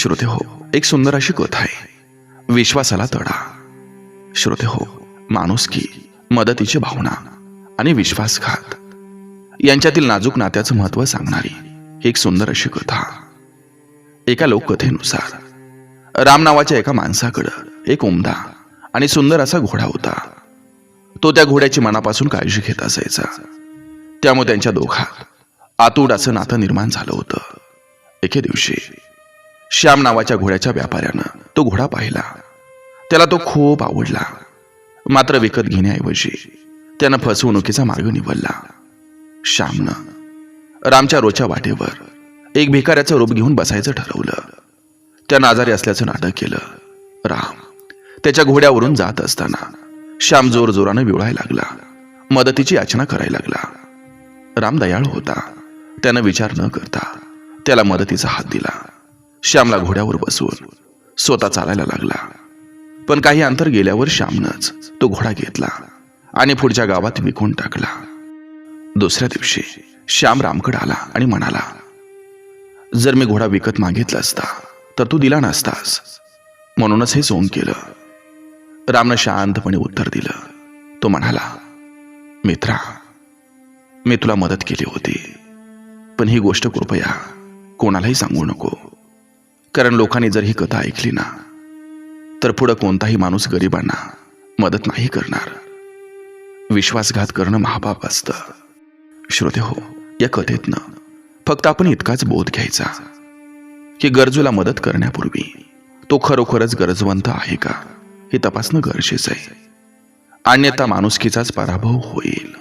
श्रोते हो एक सुंदर अशी कथा आहे. विश्वासाला तडा. श्रोते हो माणुसकी मदतीची भावना आणि विश्वासघात. यांच्यातील नाजूक नात्याचं महत्त्व सांगणारी एक सुंदर अशी कथा. एका लोककथेनुसार राम नावाच्या एका माणसाकडं एक उमदा आणि सुंदर असा घोडा होता. तो त्या घोड्याची मनापासून काळजी घेत असायचा. त्यामुळे त्यांच्या दोघात आतूड असं नातं निर्माण झालं होतं. एके दिवशी श्याम नावाच्या घोड्याच्या व्यापाऱ्यानं तो घोडा पाहिला. त्याला तो खूप आवडला. मात्र विकत घेण्याऐवजी त्यानं फसवणुकीचा मार्ग निवडला. श्यामनं रामच्या रोजच्या वाटेवर एक भिकाऱ्याचं रूप घेऊन बसायचं ठरवलं. त्यानं आजारी असल्याचं नाटक केलं. राम त्याच्या घोड्यावरून जात असताना श्याम जोर जोरानं विवळायला लागला. मदतीची याचना करायला लागला. राम दयाळू होता. त्यानं विचार न करता त्याला मदतीचा हात दिला. श्यामला घोड्यावर बसवून स्वतः चालायला लागला. पण काही अंतर गेल्यावर श्यामनंच तो घोडा घेतला आणि पुढच्या गावात विकून टाकला. दुसऱ्या दिवशी श्याम रामकड आला आणि म्हणाला जर मी घोडा विकत मागितला असता तर तू दिला नसतास. म्हणूनच हे सोन केलं. रामनं शांतपणे उत्तर दिलं. तो म्हणाला मित्रा मी तुला मदत केली होती. पण ही गोष्ट कृपया कोणालाही सांगू नको. कारण लोकांनी जर ही कथा ऐकली ना तर पुढं कोणताही माणूस गरिबांना मदत नाही करणार. विश्वासघात करणं महापाप असतं. श्रोते हो या कथेतनं फक्त आपण इतकाच बोध घ्यायचा की गरजूला मदत करण्यापूर्वी तो खरोखरच गरजवंत आहे का हे तपासणं गरजेचं आहे. अन्यथा माणुसकीचाच पराभव होईल.